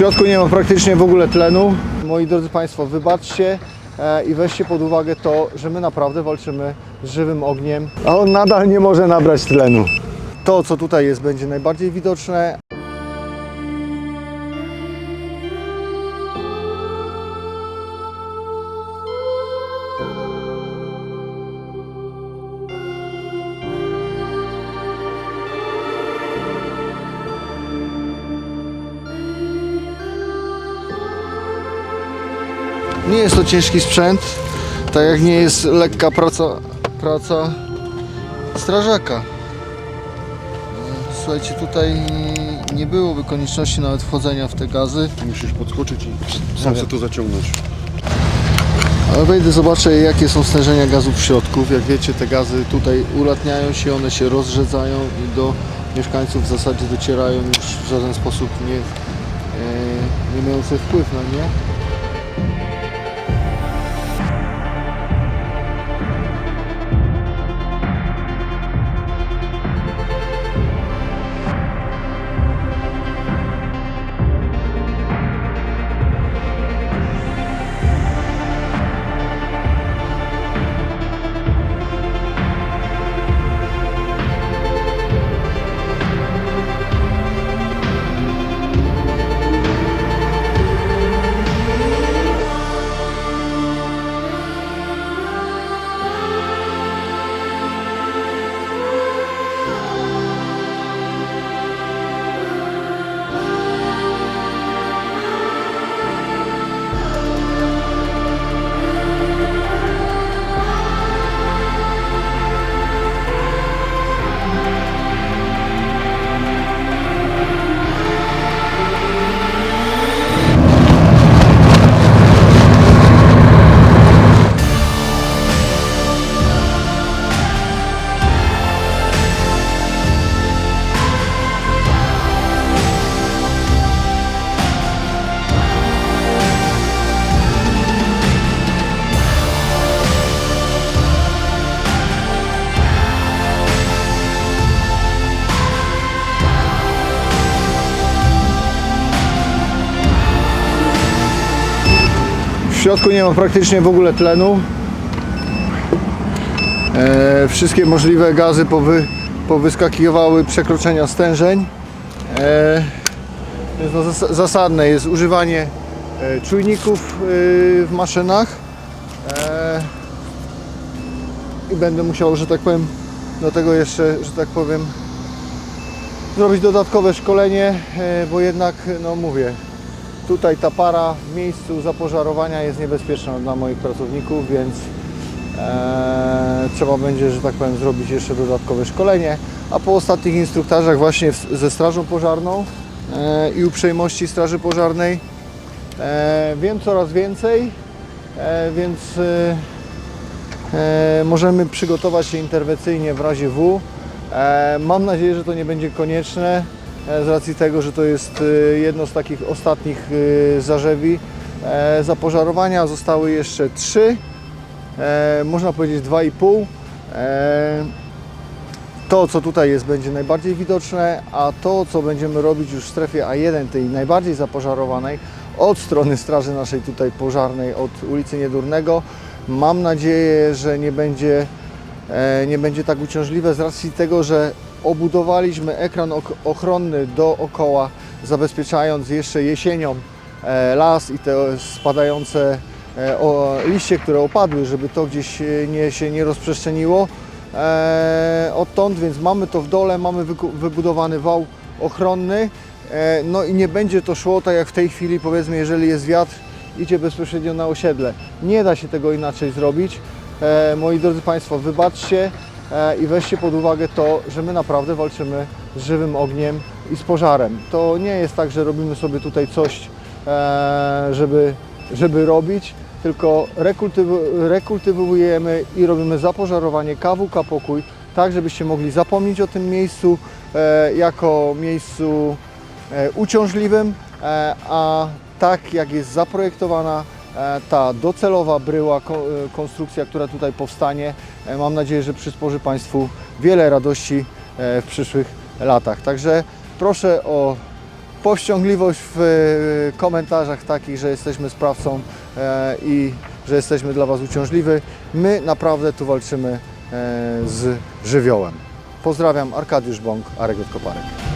środku nie ma praktycznie w ogóle tlenu. Moi drodzy Państwo, wybaczcie e, i weźcie pod uwagę to, że my naprawdę walczymy z żywym ogniem, a on nadal nie może nabrać tlenu. To, co tutaj jest, będzie najbardziej widoczne, Nie jest to ciężki sprzęt, tak jak nie jest lekka praca, praca strażaka. Słuchajcie, tutaj nie byłoby konieczności nawet wchodzenia w te gazy, Musisz podskoczyć i sam sobie to zaciągnąć. ale wejdę, zobaczę jakie są stężenia gazów w środku. Jak wiecie, te gazy tutaj ulatniają się, one się rozrzedzają i do mieszkańców w zasadzie docierają już w żaden sposób nie, e, nie mające wpływ na nie. W środku nie ma praktycznie w ogóle tlenu. E, wszystkie możliwe gazy powy, powyskakiwały przekroczenia stężeń. E, więc no zas, zasadne jest używanie e, czujników e, w maszynach. E, I będę musiał, że tak powiem, do tego jeszcze, że tak powiem, zrobić dodatkowe szkolenie, e, bo jednak, no mówię, Tutaj ta para w miejscu zapożarowania jest niebezpieczna dla moich pracowników, więc e, trzeba będzie, że tak powiem, zrobić jeszcze dodatkowe szkolenie. A po ostatnich instruktażach właśnie w, ze Strażą Pożarną e, i uprzejmości Straży Pożarnej e, wiem coraz więcej, e, więc e, e, możemy przygotować się interwencyjnie w razie W. E, mam nadzieję, że to nie będzie konieczne z racji tego, że to jest e, jedno z takich ostatnich e, zarzewi e, zapożarowania. Zostały jeszcze trzy, e, można powiedzieć dwa i pół. E, To, co tutaj jest, będzie najbardziej widoczne, a to, co będziemy robić już w strefie A1, tej najbardziej zapożarowanej, od strony Straży naszej tutaj pożarnej, od ulicy Niedurnego, mam nadzieję, że nie będzie, e, nie będzie tak uciążliwe z racji tego, że obudowaliśmy ekran ochronny dookoła, zabezpieczając jeszcze jesienią e, las i te spadające e, liście, które opadły, żeby to gdzieś e, nie, się nie rozprzestrzeniło odtąd, więc mamy to w dole, mamy wybudowany wał ochronny, no i nie będzie to szło tak jak w tej chwili, powiedzmy, jeżeli jest wiatr, idzie bezpośrednio na osiedle. Nie da się tego inaczej zrobić. Moi drodzy Państwo, wybaczcie i weźcie pod uwagę to, że my naprawdę walczymy z żywym ogniem i z pożarem. To nie jest tak, że robimy sobie tutaj coś, e, żeby, żeby robić, tylko rekultyw- rekultywujemy i robimy zapożarowanie KWK pokój, tak żebyście mogli zapomnieć o tym miejscu e, jako miejscu e, uciążliwym, e, a tak jak jest zaprojektowana e, ta docelowa bryła, e, konstrukcja, która tutaj powstanie, e, mam nadzieję, że przysporzy Państwu wiele radości e, w przyszłych latach. Także proszę o powściągliwość w e, komentarzach takich, że jesteśmy sprawcą e, i że jesteśmy dla Was uciążliwi. My naprawdę tu walczymy e, z żywiołem. Pozdrawiam, Arkadiusz Bąk, Arek Koparek.